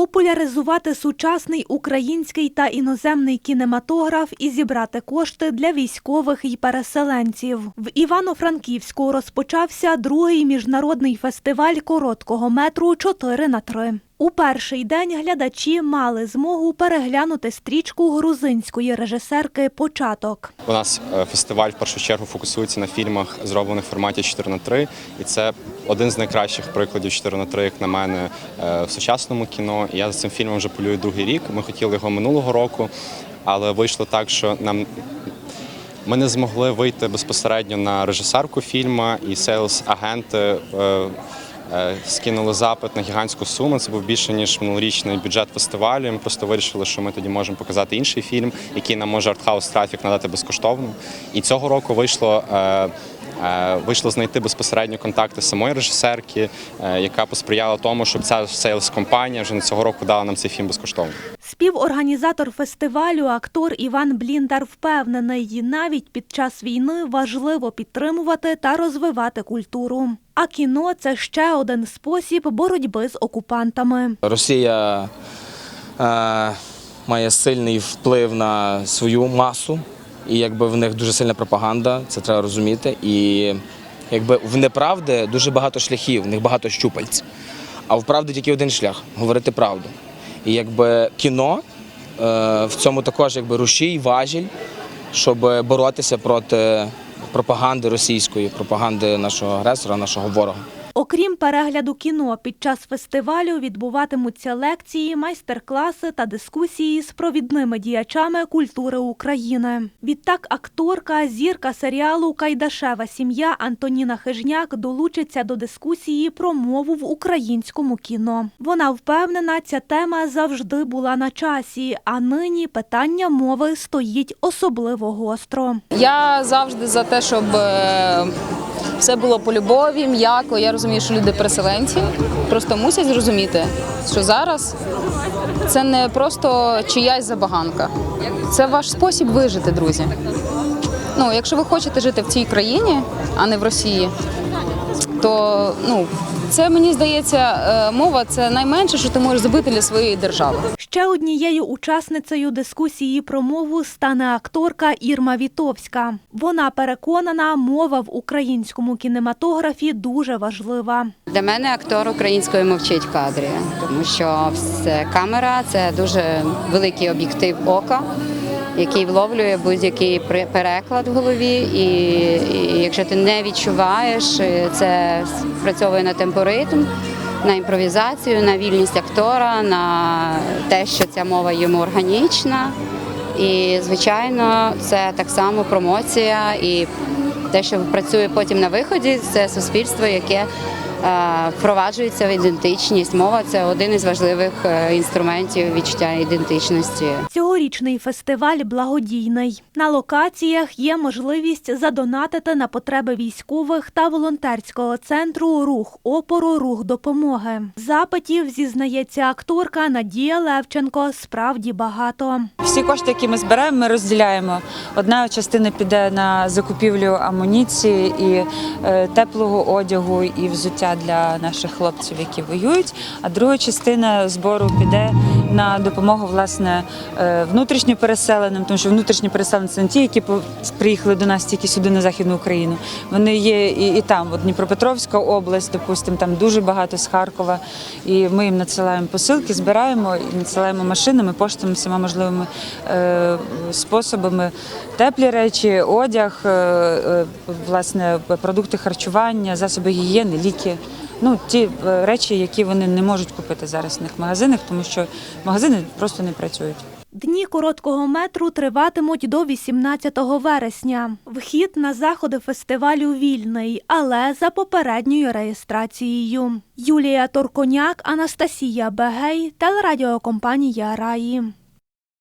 популяризувати сучасний український та іноземний кінематограф і зібрати кошти для військових і переселенців. В Івано-Франківську розпочався другий міжнародний фестиваль короткого метру 4 на 3 У перший день глядачі мали змогу переглянути стрічку грузинської режисерки Початок. У нас е, фестиваль в першу чергу фокусується на фільмах, зроблених в форматі 4 на 3 і це один з найкращих прикладів 4 на 3 як на мене, е, в сучасному кіно. Я за цим фільмом вже полюю другий рік. Ми хотіли його минулого року, але вийшло так, що нам. Ми не змогли вийти безпосередньо на режисерку фільму, і сейлс-агенти е, скинули запит на гігантську суму. Це був більше ніж минулорічний бюджет фестивалю. Ми просто вирішили, що ми тоді можемо показати інший фільм, який нам може артхаус трафік надати безкоштовно. І цього року вийшло. е, е, Вийшло знайти безпосередньо контакти самої режисерки, е, яка посприяла тому, щоб ця сейлс-компанія вже на цього року дала нам цей фільм безкоштовно. Співорганізатор фестивалю, актор Іван Бліндар впевнений, навіть під час війни важливо підтримувати та розвивати культуру. А кіно це ще один спосіб боротьби з окупантами. Росія е, має сильний вплив на свою масу, і якби в них дуже сильна пропаганда, це треба розуміти. І якби в неправди дуже багато шляхів, в них багато щупальць. А в правди тільки один шлях говорити правду. І якби кіно е, в цьому також якби рушій, важіль, щоб боротися проти пропаганди російської, пропаганди нашого агресора, нашого ворога. Окрім перегляду кіно, під час фестивалю відбуватимуться лекції, майстер-класи та дискусії з провідними діячами культури України. Відтак, акторка, зірка серіалу Кайдашева сім'я Антоніна Хижняк долучиться до дискусії про мову в українському кіно. Вона впевнена, ця тема завжди була на часі, а нині питання мови стоїть особливо гостро. Я завжди за те, щоб е, все було по любові, м'яко. Я розумію, що люди переселенці просто мусять зрозуміти, що зараз це не просто чиясь забаганка, це ваш спосіб вижити, друзі. Ну, якщо ви хочете жити в цій країні, а не в Росії, то ну це мені здається, е, мова це найменше, що ти можеш зробити для своєї держави. Ще однією учасницею дискусії про мову стане акторка Ірма Вітовська. Вона переконана, мова в українському кінематографі дуже важлива. Для мене актор українською мовчить в кадрі, тому що все- камера це дуже великий об'єктив ока, який вловлює будь-який переклад в голові. І, і якщо ти не відчуваєш, е, це спрацьовує на темпоритм, на імпровізацію, на вільність актора, на те, що ця мова йому органічна. І, звичайно, це так само промоція і те, що працює потім на виході, це суспільство, яке впроваджується в ідентичність. Мова це один із важливих е, інструментів відчуття ідентичності. Цьогорічний фестиваль благодійний. На локаціях є можливість задонатити на потреби військових та волонтерського центру Рух опору, рух допомоги. Запитів зізнається акторка Надія Левченко. Справді багато. Всі кошти, які ми збираємо, ми розділяємо. Одна частина піде на закупівлю амуніції і е, теплого одягу і взуття для наших хлопців, які воюють. А друга частина збору піде на допомогу власне е, внутрішньо переселеним, тому що внутрішні переселені це не ті, які приїхали до нас тільки сюди на західну Україну. Вони є і, і там. От Дніпропетровська область, допустимо, там дуже багато з Харкова. І ми їм надсилаємо посилки, збираємо і надсилаємо машинами, поштами, всіма можливими е, способами. Теплі речі, одяг, е, е, власне, продукти харчування, засоби гігієни, ліки. Ну, ті е, речі, які вони не можуть купити зараз в них магазинах, тому що магазини просто не працюють. Дні короткого метру триватимуть до 18 вересня. Вхід на заходи фестивалю вільний, але за попередньою реєстрацією. Юлія Торконяк, Анастасія Бегей, телерадіокомпанія Раї.